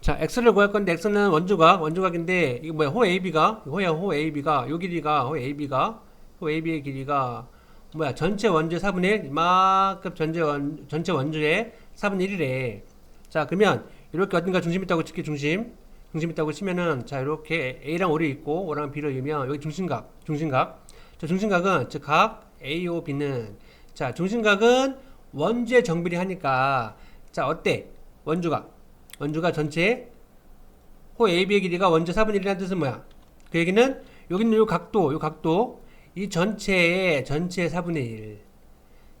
자, x를 구할 건데 x는 원주각, 원주각인데 이게 뭐야? 호 AB가 호야 호 AB가 요 길이가 호 AB가 호 AB의 길이가 뭐야? 전체 원주의 4분의 1 이만큼 전체 원 전체 원주의 4분의 1이래. 자, 그러면 이렇게 어딘가 중심 있다고 칠게 중심. 중심 있다고 치면은 자, 이렇게 A랑 O를 있고 O랑 B를 이으면 여기 중심각, 중심각. 자, 중심각은 즉 각 AO B는 자, 중심각은 원주의 정비례 하니까 자, 어때? 원주각. 원주가 전체 호 AB의 길이가 원주 4분의 1이라는 뜻은 뭐야? 그 얘기는 여기는 요 각도, 요 각도 이 전체의 전체 4분의 1.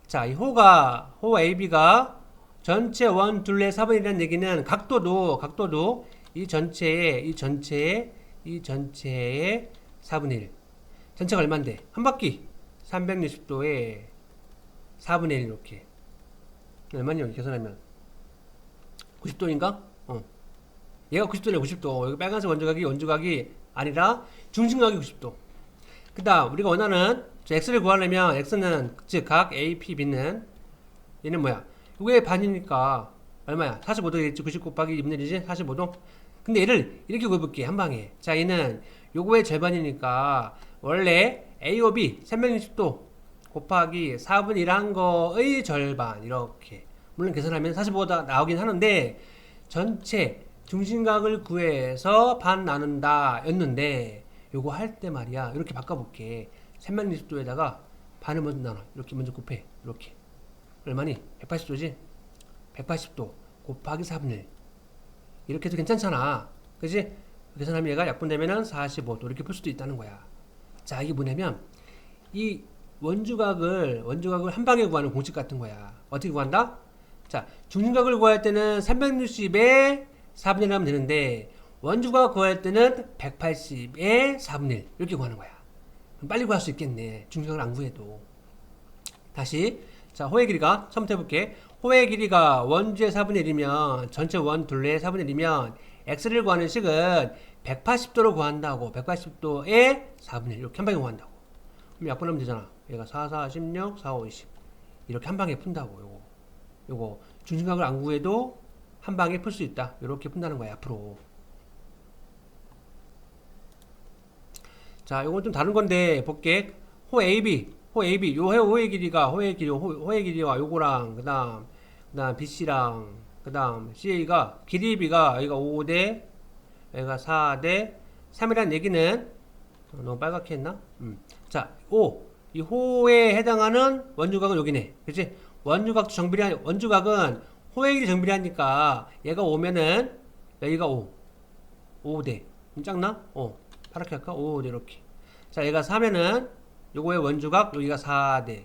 자, 이 호가 호 AB가 전체 원 둘레 4분의 1이라는 얘기는 각도도 각도도 이 전체의 이 전체의 이 전체의 4분의 1. 전체가 얼마인데? 한 바퀴 360도에 4분의 1 이렇게. 얼마냐 계산하면 90도인가? 어. 얘가 90도네 90도. 여기 빨간색 원주각이 원주각이 아니라 중심각이 90도. 그 다음 우리가 원하는 저 x를 구하려면 x는 즉 각 A, P, B는 얘는 뭐야? 이게 반이니까 얼마야? 45도겠지. 90 곱하기 2분의 1이지? 45도. 근데 얘를 이렇게 구해볼게 한 방에. 자 얘는 요거의 절반이니까 원래 A, O, B 360도 곱하기 4분의 1 한 거의 절반 이렇게 물론 계산하면 45가 나오긴 하는데 전체 중심각을 구해서 반 나눈다 였는데 요거 할 때 말이야 이렇게 바꿔볼게 360도에다가 반을 먼저 나눠 이렇게 먼저 곱해 이렇게 얼마니? 180도지? 180도 곱하기 4분의 1 이렇게 해도 괜찮잖아 그지? 계산하면 얘가 약분되면은 45도 이렇게 풀 수도 있다는 거야 자 이게 뭐냐면 이 원주각을 원주각을 한 방에 구하는 공식 같은 거야. 어떻게 구한다? 자, 중심각을 구할 때는 360에 4분의 1 하면 되는데 원주각 구할 때는 180에 4분의 1 이렇게 구하는 거야. 빨리 구할 수 있겠네. 중심각을 안 구해도. 다시 자, 호의 길이가 처음부터 해볼게. 호의 길이가 원주의 4분의 1이면 전체 원 둘레의 4분의 1이면 x를 구하는 식은 180도로 구한다고 180도에 4분의 1 이렇게 한 방에 구한다고. 그럼 약분하면 되잖아. 얘가 4, 4, 16, 4, 5, 20. 이렇게 한 방에 푼다고, 요거. 요거. 중심각을 안 구해도 한 방에 풀 수 있다. 이렇게 푼다는 거야, 앞으로. 자, 요건 좀 다른 건데, 볼게. 호 AB. 호 AB. 요 호의 길이가, 호의 길이, 호, 호의 길이와 요거랑, 그 다음, 그 다음 BC랑, 그 다음 CA가, 길이 B가, 여기가 5대, 여기가 4대, 3이라는 얘기는, 어, 너무 빨갛게 했나? 음. 자, 5. 이 호에 해당하는 원주각은 여기네. 그치? 원주각도 정비례, 원주각은 호의 길이 정비례하니까 얘가 5면은 여기가 5. 5대. 좀 작나? 어. 파랗게 할까? 5대 이렇게. 자, 얘가 4면은 요거의 원주각 여기가 4대.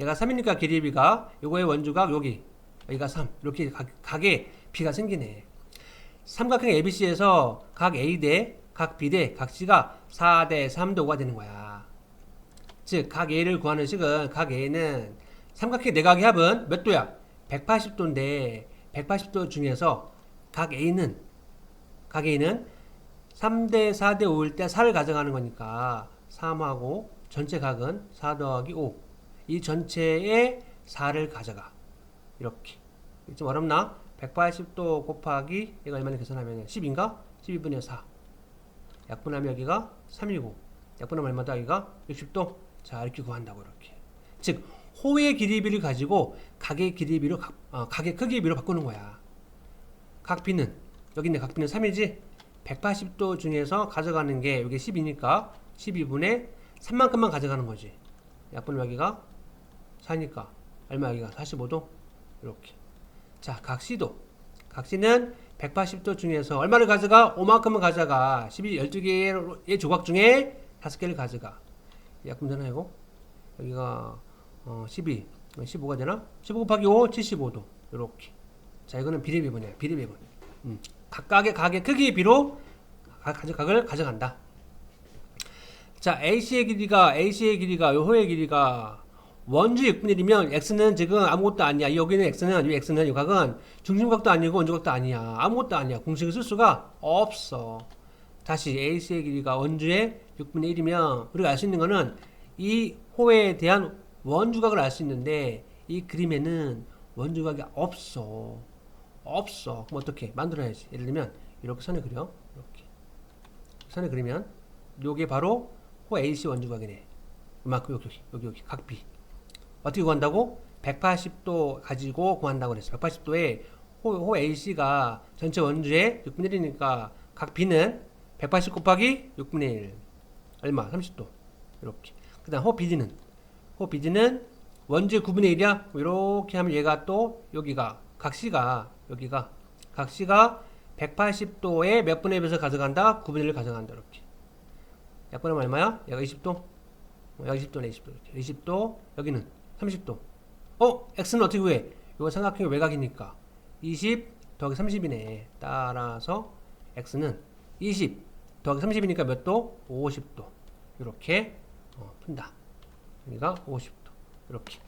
얘가 3이니까 길이 B가 요거의 원주각 여기. 여기가 3. 이렇게 각, 각에 B가 생기네. 삼각형 ABC에서 각 A 대, 각 B 대, 각 C가 4대 3대 5가 되는 거야. 즉, 각 A를 구하는 식은 각 A는 삼각형 내각의 합은 몇 도야? 180도인데 180도 중에서 각 A는 각 A는 3대 4대 5일 때 4를 가져가는 거니까 3하고 전체 각은 4 더하기 5. 이 전체에 4를 가져가. 이렇게. 좀 어렵나? 180도 곱하기 얘가 얼마나 계산하면 10인가? 12분의 4. 약분하면 여기가 3이고 약분하면 얼마다 여기가 60도. 자 이렇게 구한다고 이렇게. 즉 호의 길이비를 가지고 각의 길이비로 각, 어, 각의 크기비로 바꾸는 거야. 각 B는 여기 있네 각 B는 3이지. 180도 중에서 가져가는 게 여기 10이니까 12분의 3만큼만 가져가는 거지. 약분 여기가 4니까 얼마 여기가 45도 이렇게. 자, 각 C도 각 C는 180도 중에서 얼마를 가져가? 5만큼은 가져가. 12, 12개의 조각 중에 5개를 가져가. 약분 되나 이거? 여기가 어, 12, 15가 되나? 15 곱하기 5, 75도 이렇게. 자, 이거는 비례배분이야. 비례배분. 음. 각각의 각의 크기의 비로 각, 각을 가져간다. 자, AC의 길이가 AC의 길이가 요 호의 길이가 원주 6분의 1이면 x는 지금 아무것도 아니야. 여기는 x는 이 x는 이 각은 중심각도 아니고 원주각도 아니야. 아무것도 아니야. 공식을 쓸 수가 없어. 다시 AC의 길이가 원주의 6분의 1이면 우리가 알 수 있는 거는 이 호에 대한 원주각을 알 수 있는데 이 그림에는 원주각이 없어. 없어. 그럼 어떻게 만들어야지? 예를 들면 이렇게 선을 그려. 이렇게 선을 그리면 요게 바로 호 AC 원주 각이네. 이만큼 여기 여기 여기 여기 각 B. 어떻게 구한다고? 180도 가지고 구한다고 그랬어. 180도에 호, 호 AC가 전체 원주의 6분의 1이니까 각 B는 180 곱하기 6분의 1 얼마? 30도 이렇게. 그 다음 호 BD는 호 BD는 원주의 9분의 1이야. 이렇게 하면 얘가 또 여기가 각 C가 여기가 각 C가 180도에 몇 분의 1에서 가져간다? 9분의 1을 가져간다 이렇게. 약분하면 얼마야? 얘가 20도? 어, 여기 20도네 20도 이렇게 20도 여기는 30도 어? x는 어떻게 구해? 이거 삼각형의 외곽이니까 20 더하기 30이네 따라서 x는 20 더하기 30이니까 몇 도? 50도 이렇게 어, 푼다 여기가 50도. 이렇게